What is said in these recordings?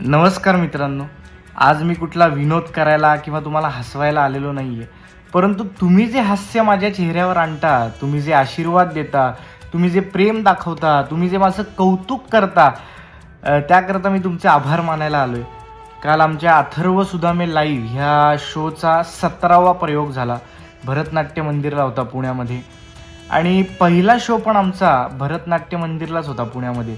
नमस्कार मित्रांनो. आज मी कुठला विनोद करायला किंवा तुम्हाला हसवायला आलेलो नाही आहे परंतु तुम्ही जे हास्य माझ्या चेहऱ्यावर आणता तुम्ही जे आशीर्वाद देता तुम्ही जे प्रेम दाखवता तुम्ही जे माझं कौतुक करता त्याकरता मी तुमचे आभार मानायला आलो आहे काल आमच्या अथर्व सुदामे लाईव्ह ह्या शोचा सतरावा प्रयोग झाला. भरतनाट्य मंदिरला होता पुण्यामध्ये. आणि पहिला शो पण आमचा भरतनाट्य मंदिरलाच होता पुण्यामध्ये.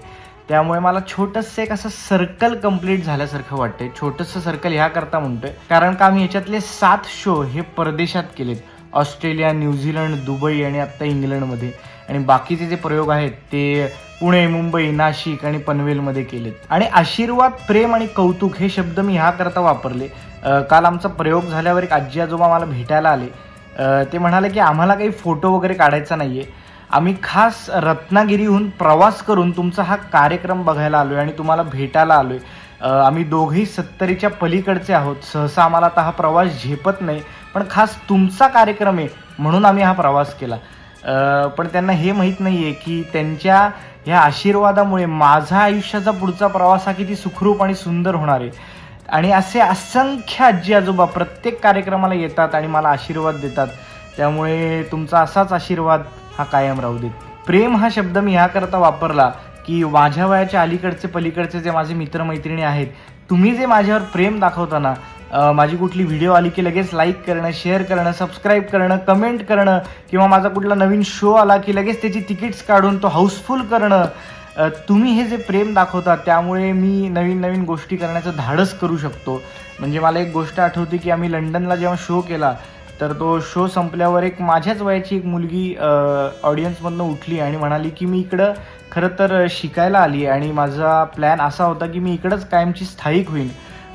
त्यामुळे मला छोटंसं एक असं सर्कल कंप्लीट झाल्यासारखं वाटतंय. छोटंसं सर्कल ह्याकरता म्हणतोय. कारण का आम्ही ह्याच्यातले सात शो हे परदेशात केलेत. ऑस्ट्रेलिया न्यूझीलंड दुबई आणि आत्ता इंग्लंडमध्ये. आणि बाकीचे जे प्रयोग आहेत ते पुणे मुंबई नाशिक आणि पनवेलमध्ये केलेत. आणि आशीर्वाद प्रेम आणि कौतुक हे शब्द मी ह्याकरता वापरले. काल आमचा प्रयोग झाल्यावर एक आजी आजोबा मला भेटायला आले. ते म्हणाले की आम्हाला काही फोटो वगैरे काढायचा नाही आहे आम्ही खास रत्नागिरीहून प्रवास करून तुमचा हा कार्यक्रम बघायला आलो आहे आणि तुम्हाला भेटायला आलो आहे आम्ही दोघेही सत्तरीच्या पलीकडचे आहोत. सहसा आम्हाला आता हा प्रवास झेपत नाही पण खास तुमचा कार्यक्रम आहे म्हणून आम्ही हा प्रवास केला. पण त्यांना हे माहीत नाही आहे की त्यांच्या ह्या आशीर्वादामुळे माझा आयुष्याचा पुढचा प्रवास हा किती सुखरूप आणि सुंदर होणार आहे. आणि असे असंख्य आजी आजोबा प्रत्येक कार्यक्रमाला येतात आणि मला आशीर्वाद देतात. त्यामुळे तुमचा असाच आशीर्वाद हा कायम राहू देत. प्रेम हा शब्द मी ह्याकरता वापरला की माझ्या वयाच्या अलीकडचे पलीकडचे जे माझे मित्रमैत्रिणी आहेत तुम्ही जे माझ्यावर प्रेम दाखवताना माझी कुठली व्हिडिओ आली की लगेच लाईक करणं शेअर करणं सबस्क्राईब करणं कमेंट करणं किंवा माझा कुठला नवीन शो आला की लगेच त्याची तिकीट्स काढून तो हाऊसफुल करणं तुम्ही हे जे प्रेम दाखवता त्यामुळे मी नवीन नवीन गोष्टी करण्याचं धाडस करू शकतो. म्हणजे मला एक गोष्ट आठवते की आम्ही लंडनला जेव्हा शो केला तर तो शो संपल्यावर एक माझ्याच वयाची एक मुलगी ऑडियन्समधनं उठली आणि म्हणाली की मी इकडं खरं तर शिकायला आली आणि माझा प्लॅन असा होता की मी इकडंच कायमची स्थायिक होईन.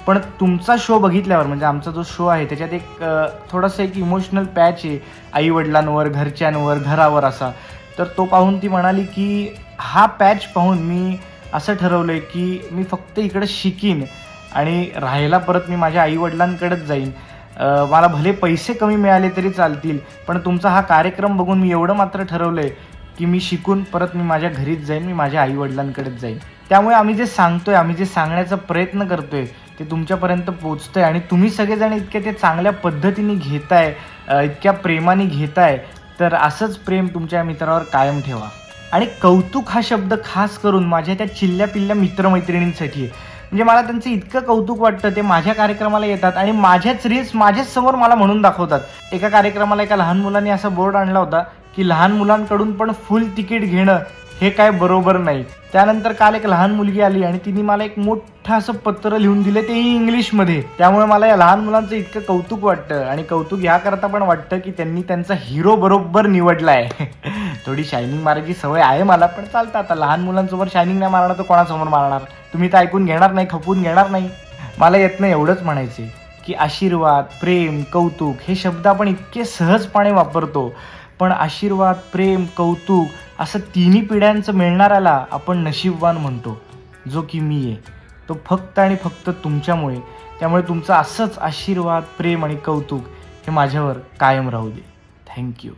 पण तुमचा शो बघितल्यावर म्हणजे आमचा जो शो आहे त्याच्यात एक थोडंसं थोडासा एक इमोशनल पॅच आहे आईवडिलांवर घरच्यांवर घरावर असा. तर तो पाहून ती म्हणाली की हा पॅच पाहून मी असं ठरवलं आहे की मी फक्त इकडं शिकीन आणि राहायला परत मी माझ्या आईवडिलांकडेच जाईन. मला भले पैसे कमी मिळाले तरी चालतील पण तुमचा हा कार्यक्रम बघून मी एवढं मात्र ठरवलं आहे की मी शिकून परत मी माझ्या घरीच जाईन मी माझ्या आईवडिलांकडेच जाईन. त्यामुळे आम्ही जे सांगतोय आम्ही जे सांगण्याचा प्रयत्न करतोय ते तुमच्यापर्यंत पोचतंय आणि तुम्ही सगळेजण इतके ते चांगल्या पद्धतीने घेताय इतक्या प्रेमाने घेताय तर असंच प्रेम तुमच्या मित्रावर कायम ठेवा. आणि कौतुक हा शब्द खास करून माझ्या त्या चिल्ल्या पिल्ल्या मित्रमैत्रिणींसाठी आहे. म्हणजे मला त्यांचं इतकं कौतुक वाटतं ते माझ्या कार्यक्रमाला येतात आणि माझ्याच रील्स माझ्याच समोर मला म्हणून दाखवतात. एका कार्यक्रमाला एका लहान मुलांनी असा बोर्ड आणला होता की लहान मुलांकडून पण फुल तिकीट घेणं हे काय बरोबर नाही. त्यानंतर काल एक लहान मुलगी आली आणि तिने मला एक मोठं असं पत्र लिहून दिलं तेही इंग्लिशमध्ये. त्यामुळे मला या लहान मुलांचं इतकं कौतुक वाटतं आणि कौतुक ह्याकरता पण वाटतं की त्यांनी त्यांचा हिरो बरोबर निवडला आहे थोडी शायनिंग मारायची सवय आहे मला पण चालतं आता. लहान मुलांसमोर शायनिंग नाही मारणार तर कोणासमोर मारणार? तुम्ही तर ऐकून घेणार नाही खपून घेणार नाही. मला येत नाही एवढंच म्हणायचे की आशीर्वाद प्रेम कौतुक हे शब्द आपण इतके सहजपणे वापरतो. पण आशीर्वाद प्रेम कौतुक असं तिन्ही पिढ्यांचं मिळणाऱ्याला आपण नशीबवान म्हणतो जो की मी आहे. तो फक्त आणि फक्त तुमच्यामुळे. त्यामुळे तुमचं असंच आशीर्वाद प्रेम आणि कौतुक हे माझ्यावर कायम राहू दे. थँक्यू